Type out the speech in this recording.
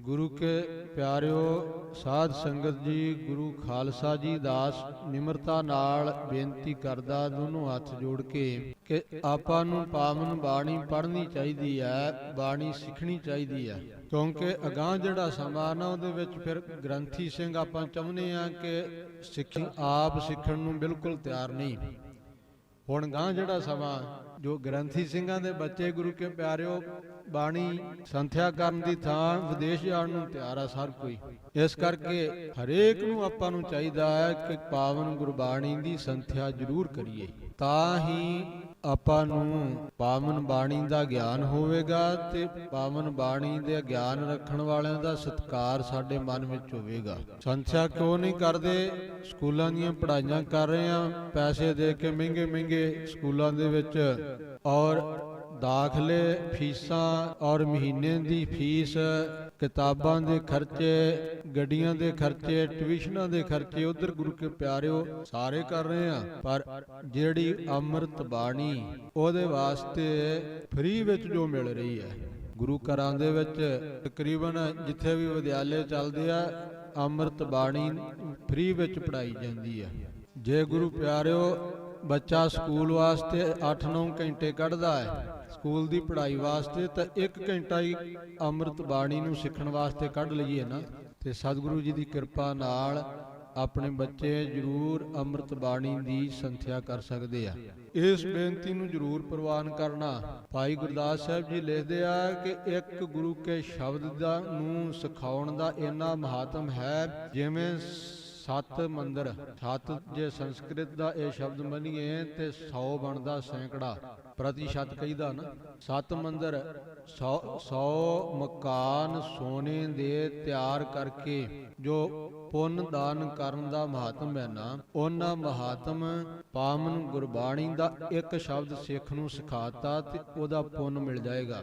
ਗੁਰੂ ਕੇ ਪਿਆਰਿਓ, ਸਾਧ ਸੰਗਤ ਜੀ, ਗੁਰੂ ਖਾਲਸਾ ਜੀ ਦਾਸ ਨਿਮਰਤਾ ਨਾਲ ਬੇਨਤੀ ਕਰਦਾ ਦੋਨੋਂ ਹੱਥ ਜੋੜ ਕੇ ਕਿ ਆਪਾਂ ਨੂੰ ਪਾਵਨ ਬਾਣੀ ਪੜ੍ਹਨੀ ਚਾਹੀਦੀ ਹੈ, ਬਾਣੀ ਸਿੱਖਣੀ ਚਾਹੀਦੀ ਹੈ। ਕਿਉਂਕਿ ਅਗਾਹ ਜਿਹੜਾ ਸਮਾਂ ਨਾ ਉਹਦੇ ਵਿੱਚ ਫਿਰ ਗ੍ਰੰਥੀ ਸਿੰਘ ਆਪਾਂ ਚਾਹੁੰਦੇ ਆ ਕਿ ਸਿੱਖੀ ਆਪ ਸਿੱਖਣ ਨੂੰ ਬਿਲਕੁਲ ਤਿਆਰ ਨਹੀਂ। ਹੁਣ ਗਾਂ ਜਿਹੜਾ ਸਮਾਂ ਜੋ ਗ੍ਰੰਥੀ ਸਿੰਘਾਂ ਦੇ ਬੱਚੇ ਗੁਰੂ ਕੇ ਪਿਆਰਿਓ, ਬਾਣੀ ਸੰਥਿਆ ਕਰਨ ਦੀ ਥਾਂ ਵਿਦੇਸ਼ ਜਾਣ ਨੂੰ ਤਿਆਰ ਆ ਸਰ ਕੋਈ। ਇਸ ਕਰਕੇ ਹਰੇਕ ਨੂੰ ਆਪਾਂ ਨੂੰ ਚਾਹੀਦਾ ਹੈ ਕਿ ਪਾਵਨ ਗੁਰਬਾਣੀ ਦੀ ਸੰਥਿਆ ਜ਼ਰੂਰ ਕਰੀਏ। ਤਾਂ ਹੀ ਆਪਾਂ ਨੂੰ ਪਾਵਨ ਬਾਣੀ ਦਾ ਗਿਆਨ ਹੋਵੇਗਾ ਤੇ ਪਾਵਨ ਬਾਣੀ ਦੇ ਗਿਆਨ ਰੱਖਣ ਵਾਲਿਆਂ ਦਾ ਸਤਿਕਾਰ ਸਾਡੇ ਮਨ ਵਿੱਚ ਹੋਵੇਗਾ। ਸੰਥਿਆ ਕਿਉਂ ਨਹੀਂ ਕਰਦੇ? ਸਕੂਲਾਂ ਦੀਆਂ ਪੜ੍ਹਾਈਆਂ ਕਰ ਰਹੇ ਆ ਪੈਸੇ ਦੇ ਕੇ ਮਹਿੰਗੇ ਮਹਿੰਗੇ ਸਕੂਲਾਂ ਦੇ ਵਿੱਚ ਔਰ ਦਾਖਲੇ ਫੀਸਾਂ ਔਰ ਮਹੀਨੇ ਦੀ ਫੀਸ, ਕਿਤਾਬਾਂ ਦੇ ਖਰਚੇ, ਗੱਡੀਆਂ ਦੇ ਖਰਚੇ, ਟਿਊਸ਼ਨਾਂ ਦੇ ਖਰਚੇ ਉਧਰ ਗੁਰੂ ਕੇ ਪਿਆਰਿਓ ਸਾਰੇ ਕਰ ਰਹੇ ਆ ਪਰ ਜਿਹੜੀ ਅੰਮ੍ਰਿਤ ਬਾਣੀ ਉਹਦੇ ਵਾਸਤੇ ਫ੍ਰੀ ਵਿੱਚ ਜੋ ਮਿਲ ਰਹੀ ਹੈ, ਗੁਰੂ ਘਰਾਂ ਦੇ ਵਿੱਚ ਤਕਰੀਬਨ ਜਿੱਥੇ ਵੀ ਵਿਦਿਆਲੇ ਚੱਲਦੇ ਆ, ਅੰਮ੍ਰਿਤ ਬਾਣੀ ਫ੍ਰੀ ਵਿੱਚ ਪੜਾਈ ਜਾਂਦੀ ਹੈ। ਜੇ ਗੁਰੂ ਪਿਆਰਿਓ ਬੱਚਾ ਸਕੂਲ ਵਾਸਤੇ 8-9 ਘੰਟੇ ਕੱਢਦਾ ਹੈ। ਸਕੂਲ ਦੀ ਪੜ੍ਹਾਈ ਵਾਸਤੇ ਤਾਂ 1 ਘੰਟਾ ਹੀ ਅੰਮ੍ਰਿਤ ਬਾਣੀ ਨੂੰ ਸਿੱਖਣ ਵਾਸਤੇ ਕੱਢ ਲਈਏ ਨਾ। ਤੇ ਸਤਿਗੁਰੂ ਜੀ ਦੀ ਕਿਰਪਾ ਨਾਲ ਆਪਣੇ ਬੱਚੇ ਜ਼ਰੂਰ ਅੰਮ੍ਰਿਤ ਬਾਣੀ ਦੀ ਸੰਥਿਆ ਕਰ ਸਕਦੇ ਆ। ਇਸ ਬੇਨਤੀ ਨੂੰ ਜ਼ਰੂਰ ਪ੍ਰਵਾਨ ਕਰਨਾ। ਭਾਈ ਗੁਰਦਾਸ ਸਾਹਿਬ ਜੀ ਲਿਖਦੇ ਆ ਕਿ ਇੱਕ ਗੁਰੂ ਕੇ ਸ਼ਬਦ ਦਾ ਨੂੰ ਸਿਖਾਉਣ ਦਾ ਇੰਨਾ ਮਹਾਤਮ ਹੈ, ਜਿਵੇਂ ਸੱਤ ਮੰਦਰ। ਸੱਤ ਜੇ ਸੰਸਕ੍ਰਿਤ ਦਾ ਇਹ ਸ਼ਬਦ ਮੰਨੀਏ ਤੇ 100 ਬਣਦਾ ਸੈਂਕੜਾ। ਪ੍ਰਤੀਸ਼ਤ ਕਹੀਦਾ ਨਾ। ਸੱਤ ਮੰਦਰ 100 100 ਮਕਾਨ ਸੋਨੇ ਦੇ ਤਿਆਰ ਕਰਕੇ ਜੋ ਪੁੰਨ ਦਾਨ ਕਰਨ ਦਾ ਮਹਾਤਮ ਹੈ ਨਾ, ਉਹਨਾਂ ਮਹਾਤਮ ਪਾਵਨ ਗੁਰਬਾਣੀ ਦਾ ਇੱਕ ਸ਼ਬਦ ਸਿੱਖ ਨੂੰ ਸਿਖਾਤਾ ਤੇ ਉਹਦਾ ਪੁੰਨ ਮਿਲ ਜਾਏਗਾ।